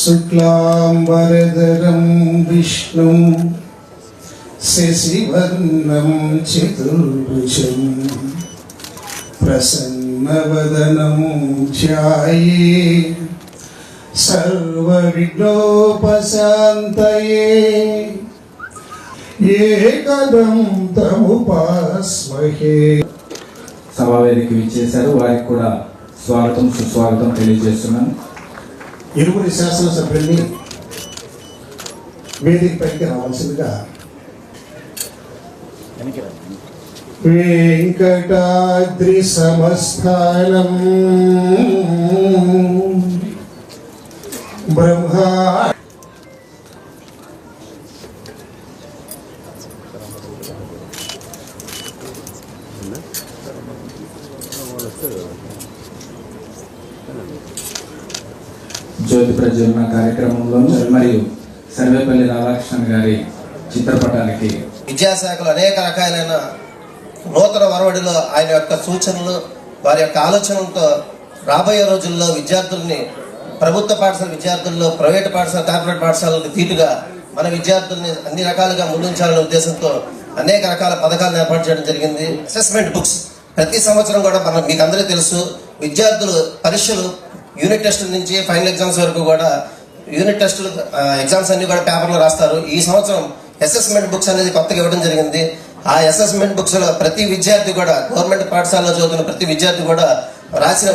శుక్లాంబరధరం విష్ణుం శశివర్ణం చతుర్భుజం ప్రసన్నవదనం ధ్యాయే సర్వవిఘ్నోపశాంతయే ఏకదం తముపాస్మహే సభావేదిక ఇచ్చేశారు వారికి కూడా స్వాగతం సుస్వాగతం తెలియజేస్తున్నాను. ఇరువురి శాసనసభ్యుల్ని వేదిక పైకి రావాల్సిందిగా. వెంకటాద్రి సమస్థానం. బ్రహ్మా జ్యోతి ప్రజ్వలన కార్యక్రమంలోను మరియు సర్వేపల్లి రాధాకృష్ణ గారి చిత్రపటానికి విద్యాశాఖలో అనేక రకాలైన నూతన వరవడిలో ఆయన యొక్క సూచనలు వారి యొక్క ఆలోచనలతో రాబోయే రోజుల్లో విద్యార్థుల్ని ప్రభుత్వ పాఠశాల విద్యార్థుల్లో ప్రైవేట్ పాఠశాల కార్పొరేట్ పాఠశాలకు తీటుగా మన విద్యార్థుల్ని అన్ని రకాలుగా ముందుంచాలనే ఉద్దేశంతో అనేక రకాల పథకాలను ఏర్పాటు చేయడం జరిగింది. అసెస్మెంట్ బుక్స్ ప్రతి సంవత్సరం కూడా మనం మీకు అందరికీ తెలుసు. విద్యార్థులు పరీక్షలు యూనిట్ టెస్ట్ నుంచి ఫైనల్ ఎగ్జామ్స్ వరకు కూడా యూనిట్ టెస్టులు ఎగ్జామ్స్ అన్ని కూడా పేపర్లో రాస్తారు. ఈ సంవత్సరం అసెస్మెంట్ బుక్స్ అనేది కొత్తగా ఇవ్వడం జరిగింది. ఆ అసెస్మెంట్ బుక్స్లో ప్రతి విద్యార్థి కూడా గవర్నమెంట్ పాఠశాలలో చదువుతున్న ప్రతి విద్యార్థి కూడా రాసిన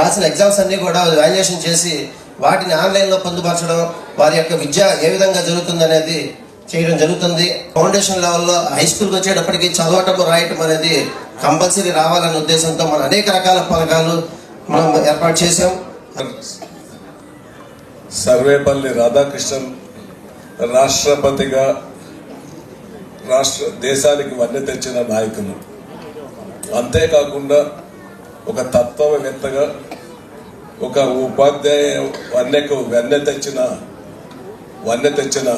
రాసిన ఎగ్జామ్స్ అన్ని కూడా వాల్యుయేషన్ చేసి వాటిని ఆన్లైన్లో పొందుపరచడం వారి యొక్క విద్య ఏ విధంగా జరుగుతుంది అనేది చేయడం జరుగుతుంది. ఫౌండేషన్ లెవెల్లో హై స్కూల్కి వచ్చేటప్పటికి చదవటం రాయటం అనేది కంపల్సరీ రావాలనే ఉద్దేశంతో మన అనేక రకాల పథకాలు మనం ఏర్పాటు చేసాం సర్వేపల్లి రాధాకృష్ణన్ రాష్ట్రపతిగా రాష్ట్ర దేశానికి వన్నె తెచ్చిన నాయకులు. అంతేకాకుండా ఒక తత్వవేత్తగా ఒక ఉపాధ్యాయ వన్నెకు వెన్నె తెచ్చిన వన్నె తెచ్చిన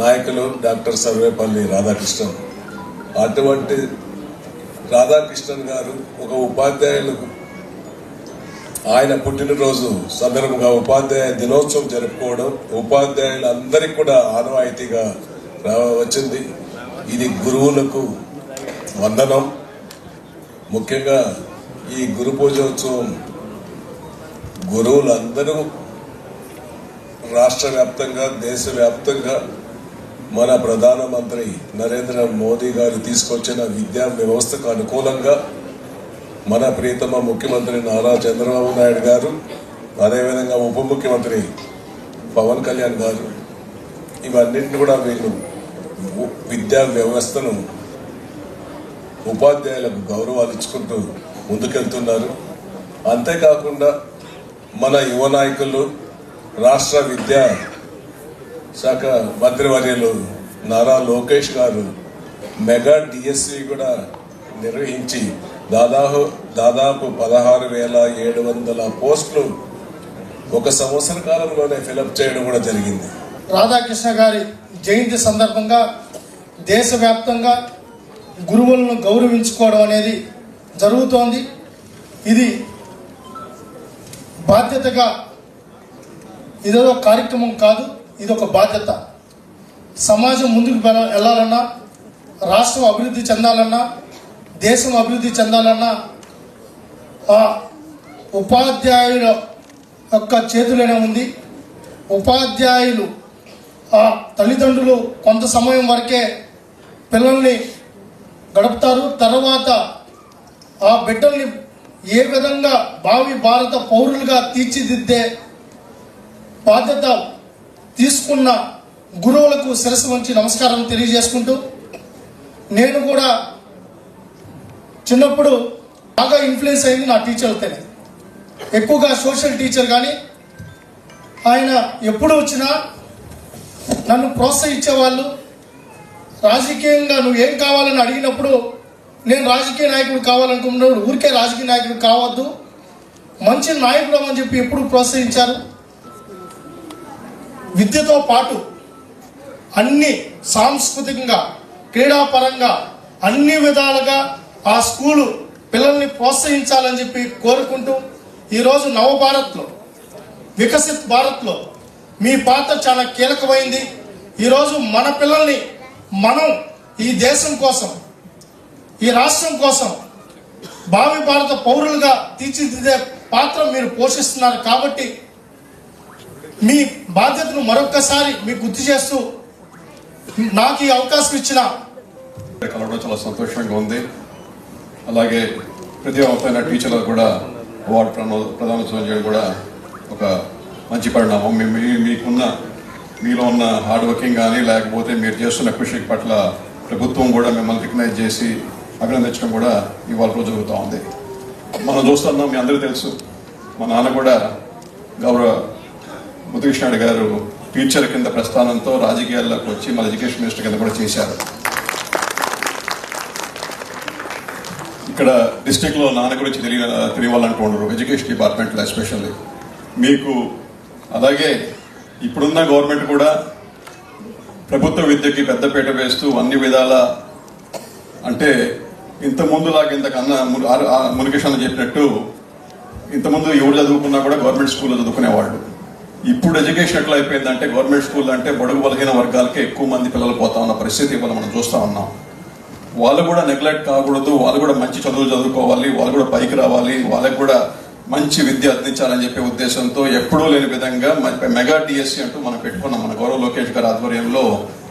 నాయకులు డాక్టర్ సర్వేపల్లి రాధాకృష్ణన్. అటువంటి రాధాకృష్ణన్ గారు ఒక ఉపాధ్యాయులకు ఆయన పుట్టినరోజు సందర్భంగా ఉపాధ్యాయ దినోత్సవం జరుపుకోవడం ఉపాధ్యాయులందరికీ కూడా ఆనవాయితీగా రా- వచ్చింది. ఇది గురువులకు వందనం. ముఖ్యంగా ఈ గురు పూజోత్సవం గురువులందరూ రాష్ట్ర వ్యాప్తంగా దేశవ్యాప్తంగా మన ప్రధానమంత్రి నరేంద్ర మోదీ గారు తీసుకొచ్చిన విద్యా వ్యవస్థకు అనుకూలంగా మన ప్రీతమ ముఖ్యమంత్రి నారా చంద్రబాబు నాయుడు గారు అదేవిధంగా ఉప ముఖ్యమంత్రి పవన్ కళ్యాణ్ గారు ఇవన్నింటిని కూడా వీళ్ళు విద్యా వ్యవస్థను ఉపాధ్యాయులకు గౌరవాలు ఇచ్చుకుంటూ ముందుకెళ్తున్నారు. అంతేకాకుండా మన యువ నాయకులు రాష్ట్ర విద్యా శాఖ మంత్రివర్యులు నారా లోకేష్ గారు మెగా డిఎస్సి కూడా నిర్వహించి దాదాపు దాదాపు పదహారు వేల ఏడు వందల పోస్టులు ఒక సంవత్సర కాలంలోనే ఫిలప్ చేయడం కూడా జరిగింది. రాధాకృష్ణ గారి జయంతి సందర్భంగా దేశవ్యాప్తంగా గురువులను గౌరవించుకోవడం అనేది జరుగుతోంది. ఇది బాధ్యతగా ఇదేదో కార్యక్రమం కాదు ఇది ఒక బాధ్యత. సమాజం ముందుకు వెళ్ళాలన్నా రాష్ట్రం అభివృద్ధి చెందాలన్నా దేశం అభివృద్ధి చెందాలన్నా ఆ ఉపాధ్యాయుల యొక్క చేతులైనా ఉంది. ఉపాధ్యాయులు ఆ తల్లిదండ్రులు కొంత సమయం వరకే పిల్లల్ని గడుపుతారు. తర్వాత ఆ బిడ్డల్ని ఏ విధంగా భావి భారత పౌరులుగా తీర్చిదిద్దే బాధ్యత తీసుకున్న గురువులకు శిరస్సు వంచి నమస్కారం తెలియజేసుకుంటూ నేను కూడా చిన్నప్పుడు బాగా ఇన్ఫ్లుయెన్స్ అయింది నా టీచర్లతోనే ఎక్కువగా సోషల్ టీచర్ కానీ ఆయన ఎప్పుడు వచ్చినా నన్ను ప్రోత్సహించేవాళ్ళు. రాజకీయంగా నువ్వు ఏం కావాలని అడిగినప్పుడు నేను రాజకీయ నాయకుడు కావాలనుకున్నప్పుడు ఊరికే రాజకీయ నాయకుడు కావద్దు. మంచి నాయకుడు అని చెప్పి ఎప్పుడు ప్రోత్సహించారు? విద్యతో పాటు అన్ని సాంస్కృతికంగా క్రీడాపరంగా అన్ని విధాలుగా ఆ స్కూలు పిల్లల్ని ప్రోత్సహించాలని చెప్పి కోరుకుంటూ ఈరోజు నవభారత్లో వికసిత్ భారత్లో మీ పాత్ర చాలా కీలకమైంది. ఈరోజు మన పిల్లల్ని మనం ఈ దేశం కోసం ఈ రాష్ట్రం కోసం భావి భారత పౌరులుగా తీర్చిదిద్దే పాత్ర మీరు పోషిస్తున్నారు కాబట్టి మీ బాధ్యతను మరొక్కసారి మీకు గుర్తు చేస్తూ నాకు ఈ అవకాశం ఇచ్చిన కలవడం చాలా సంతోషంగా ఉంది. అలాగే ప్రతిభావంతమైన టీచర్లకు కూడా అవార్డు ప్రణ- ప్రదానోత్సవం చేయడం కూడా ఒక మంచి పరిణామం. మీకున్న మీలో ఉన్న హార్డ్ వర్కింగ్ కానీ లేకపోతే మీరు చేస్తున్న కృషి పట్ల ప్రభుత్వం కూడా మిమ్మల్ని రికగ్నైజ్ చేసి అభినందించడం కూడా ఇవాళ రోజు జరుగుతూ ఉంది. మనం చూస్తున్నాం మీ అందరూ తెలుసు. మా నాన్న కూడా గౌరవ ముద్దుకృష్ణాడు గారు టీచర్ కింద ప్రస్థానంతో రాజకీయాల్లోకి వచ్చి మన ఎడ్యుకేషన్ మినిస్టర్ కింద కూడా చేశారు. ఇక్కడ డిస్టిక్లో నాన్న గురించి తెలియ తెలియాలంటూ ఉండరు ఎడ్యుకేషన్ డిపార్ట్మెంట్లో ఎస్పెషల్లీ మీకు అలాగే ఇప్పుడున్న గవర్నమెంట్ కూడా ప్రభుత్వ విద్యకి పెద్దపీట వేస్తూ అన్ని విధాల అంటే ఇంతకుముందులాగా ఇంతకన్నా మునికిషన్ చెప్పినట్టు ఇంతకుముందు ఎవరు చదువుకున్నా కూడా గవర్నమెంట్ స్కూల్లో చదువుకునేవాళ్ళు. ఇప్పుడు ఎడ్యుకేషన్ ఎట్లా అయిపోయిందంటే గవర్నమెంట్ స్కూల్ అంటే బడుగు బలహీన వర్గాలకే ఎక్కువ మంది పిల్లలు పోతా ఉన్న పరిస్థితి ఇవాళ మనం చూస్తూ ఉన్నాం. వాళ్ళు కూడా నెగ్లెక్ట్ కాకూడదు వాళ్ళు కూడా మంచి చదువులు చదువుకోవాలి వాళ్ళు కూడా పైకి రావాలి వాళ్ళకి కూడా మంచి విద్య అందించాలని చెప్పే ఉద్దేశంతో ఎప్పుడూ లేని విధంగా మెగా టీఎస్సీ అంటూ మనం పెట్టుకున్నాం. మన గౌరవ లోకేష్ గారి ఆధ్వర్యంలో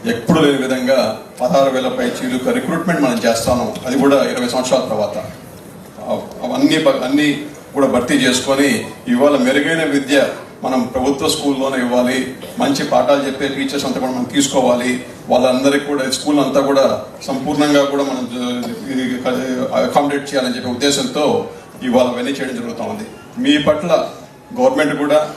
ఎప్పుడూ లేని విధంగా పదహారు వేల పైచీలు రిక్రూట్మెంట్ మనం చేస్తాను అది కూడా ఇరవై సంవత్సరాల తర్వాత. అవన్నీ అన్నీ అన్ని కూడా భర్తీ చేసుకొని ఇవాళ మెరుగైన విద్య మనం ప్రభుత్వ స్కూల్లోనే ఇవ్వాలి మంచి పాఠాలు చెప్పే టీచర్స్ అంతా కూడా మనం తీసుకోవాలి వాళ్ళందరికీ కూడా స్కూల్ అంతా కూడా సంపూర్ణంగా కూడా మనం అకామిడేట్ చేయాలని చెప్పే ఉద్దేశంతో ఇవాళ అవన్నీ చేయడం జరుగుతూ ఉంది. మీ పట్ల గవర్నమెంట్ కూడా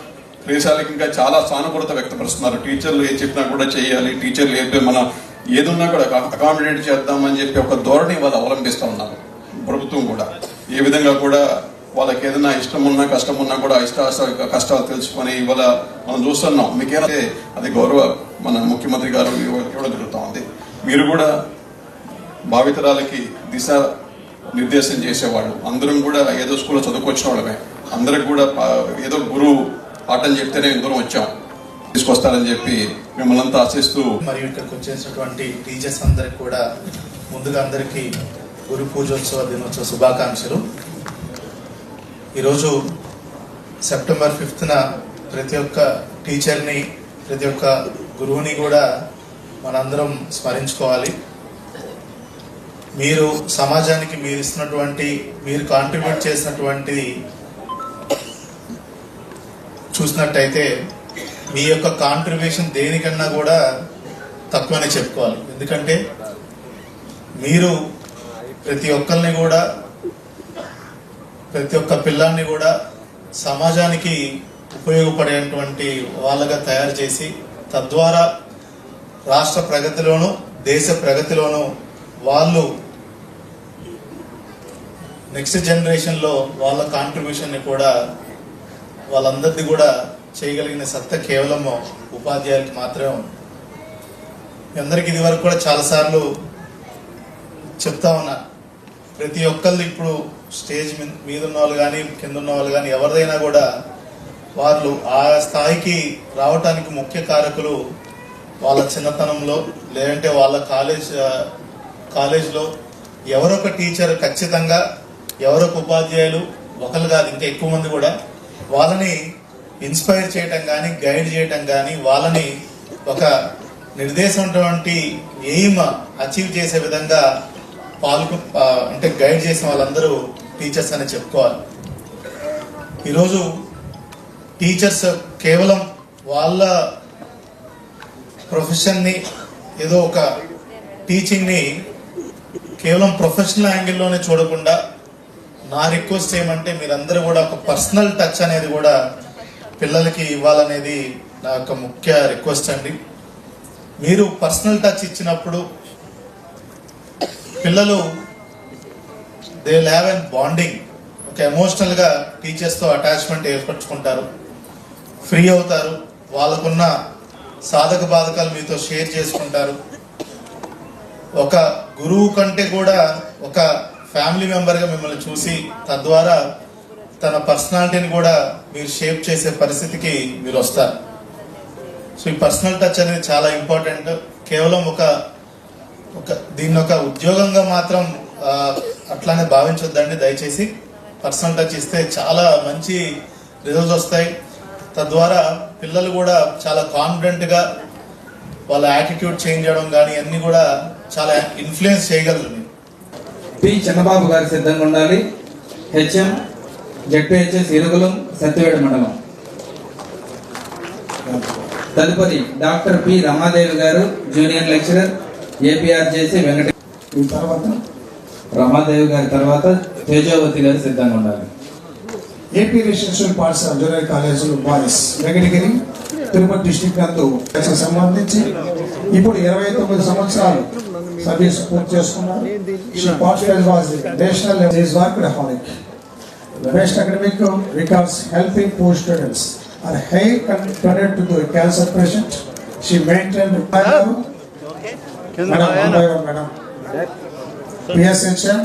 దేశాలకు ఇంకా చాలా సానుకూలత వ్యక్తపరుస్తున్నారు. టీచర్లు ఏం చెప్పినా కూడా చేయాలి టీచర్లు ఏ మన ఏదున్నా కూడా అకామిడేట్ చేద్దామని చెప్పి ఒక ధోరణి వాళ్ళు అవలంబిస్తూ ఉన్నారు. ప్రభుత్వం కూడా. ఏ విధంగా కూడా వాళ్ళకి ఏదైనా ఇష్టం ఉన్నా కష్టం ఉన్నా కూడా ఇష్ట కష్టాలు తెలుసుకొని ఇవాళ మనం చూస్తున్నాం. మీకేమైతే అది గౌరవ మన ముఖ్యమంత్రి గారు ఇవ్వడం జరుగుతూ ఉంది. మీరు కూడా భావితరాలకి దిశ నిర్దేశం చేసేవాళ్ళు. అందరం కూడా ఏదో స్కూల్లో చదువుకొచ్చిన వాళ్ళమే. అందరికి కూడా పా- ఏదో గురువు పాఠం చెప్తేనే దూరం వచ్చాం. తీసుకొస్తారని చెప్పి మిమ్మల్ని అంతా ఆశిస్తూ మరియు ఇక్కడికి వచ్చేసినటువంటి టీచర్స్ అందరికి కూడా ముందుగా అందరికీ గురు పూజోత్సవ దినోత్సవ శుభాకాంక్షలు. ఈరోజు సెప్టెంబర్ ఫిఫ్త్న ప్రతి ఒక్క టీచర్ని ప్రతి ఒక్క గురువుని కూడా మనందరం స్మరించుకోవాలి. మీరు సమాజానికి మీరు ఇస్తున్నటువంటి మీరు కాంట్రిబ్యూట్ చేసినటువంటి చూసినట్టయితే మీ యొక్క కాంట్రిబ్యూషన్ దేనికన్నా కూడా తక్కువనే చెప్పుకోవాలి. ఎందుకంటే మీరు ప్రతి ఒక్కరిని కూడా ప్రతి ఒక్క పిల్లాన్ని కూడా సమాజానికి ఉపయోగపడేటువంటి వాళ్ళగా తయారు చేసి తద్వారా రాష్ట్ర ప్రగతిలోను దేశ ప్రగతిలోను వాళ్ళు నెక్స్ట్ జనరేషన్లో వాళ్ళ కాంట్రిబ్యూషన్ని కూడా వాళ్ళందరిది కూడా చేయగలిగిన సత్తా కేవలం ఉపాధ్యాయులకి మాత్రమే ఉంది. మీ అందరికి ఇది వరకు కూడా చాలాసార్లు చెప్తా ఉన్నా ప్రతి ఒక్కళ్ళు ఇప్పుడు స్టేజ్ మీద ఉన్న వాళ్ళు కానీ కింద ఉన్న వాళ్ళు కానీ ఎవరిదైనా కూడా వాళ్ళు ఆ స్థాయికి రావటానికి ముఖ్య కారకులు వాళ్ళ చిన్నతనంలో లేదంటే వాళ్ళ కాలేజ్ కాలేజ్లో ఎవరొక టీచర్ ఖచ్చితంగా ఎవరొక ఉపాధ్యాయులు ఒకరు కాదు ఇంకా ఎక్కువ మంది కూడా వాళ్ళని ఇన్స్పైర్ చేయటం కానీ గైడ్ చేయటం కానీ వాళ్ళని ఒక నిర్దేశమైనటువంటి ఎయిమ్ అచీవ్ చేసే విధంగా పాల్గొ అంటే గైడ్ చేసిన వాళ్ళందరూ టీచర్స్ అని చెప్పుకోవాలి. ఈరోజు టీచర్స్ కేవలం వాళ్ళ ప్రొఫెషన్ని ఏదో ఒక టీచింగ్ని కేవలం ప్రొఫెషనల్ యాంగిల్లోనే చూడకుండా నా రిక్వెస్ట్ ఏమంటే మీరందరూ కూడా ఒక పర్సనల్ టచ్ అనేది కూడా పిల్లలకి ఇవ్వాలనేది నా యొక్క ముఖ్య రిక్వెస్ట్ అండి. మీరు పర్సనల్ టచ్ ఇచ్చినప్పుడు పిల్లలు దే ల్యావ్ అండ్ బాండింగ్ ఒక ఎమోషనల్గా టీచర్స్తో అటాచ్మెంట్ ఏర్పరచుకుంటారు. ఫ్రీ అవుతారు. వాళ్ళకున్న సాధక బాధకాలు మీతో షేర్ చేసుకుంటారు. ఒక గురువు కంటే కూడా ఒక ఫ్యామిలీ మెంబర్గా మిమ్మల్ని చూసి తద్వారా తన పర్సనాలిటీని కూడా మీరు షేప్ చేసే పరిస్థితికి మీరు వస్తారు. సో ఈ పర్సనల్ టచ్ అనేది చాలా ఇంపార్టెంట్ కేవలం ఒక ఒక దీన్ని ఒక ఉద్యోగంగా మాత్రం అట్లానే భావించొద్దండి. దయచేసి పర్సనల్ టచ్ ఇస్తే చాలా మంచి రిజల్ట్స్ వస్తాయి. తద్వారా పిల్లలు కూడా చాలా కాన్ఫిడెంట్గా వాళ్ళ యాటిట్యూడ్ చేంజ్ చేయడం కానీ అన్ని కూడా చాలా ఇన్ఫ్లుయెన్స్ చేయగలరు. పి. చిన్నబాబు గారు సిద్ధంగా ఉండాలి. హెచ్ఎం జడ్పిహెచ్ఎస్ ఇరుగులం సత్యవేడ మండలం. తదుపరి డాక్టర్ పి. రమాదేవి గారు జూనియర్ లెక్చరర్. ఏపీఆర్ చేసి వెంకట తర్వాత? రమాదేవి గారి తర్వాత తేజోవతి గారు సిద్ధంగా ఉండాలి. ఏపీ రెసిడెన్షియల్ పాఠశాల జూనియర్ కాలేజీలు బాయ్స్ వెంకటగిరి తిరుపతి డిస్టిక్ నందు సంబంధించి ఇప్పుడు ఇరవై తొమ్మిది సంవత్సరాలు సర్వీస్ పూర్తి చేసుకున్నారు. She participate was national work best academic records helping poor students are high connected to the cancer patient she maintain madam madam PSHM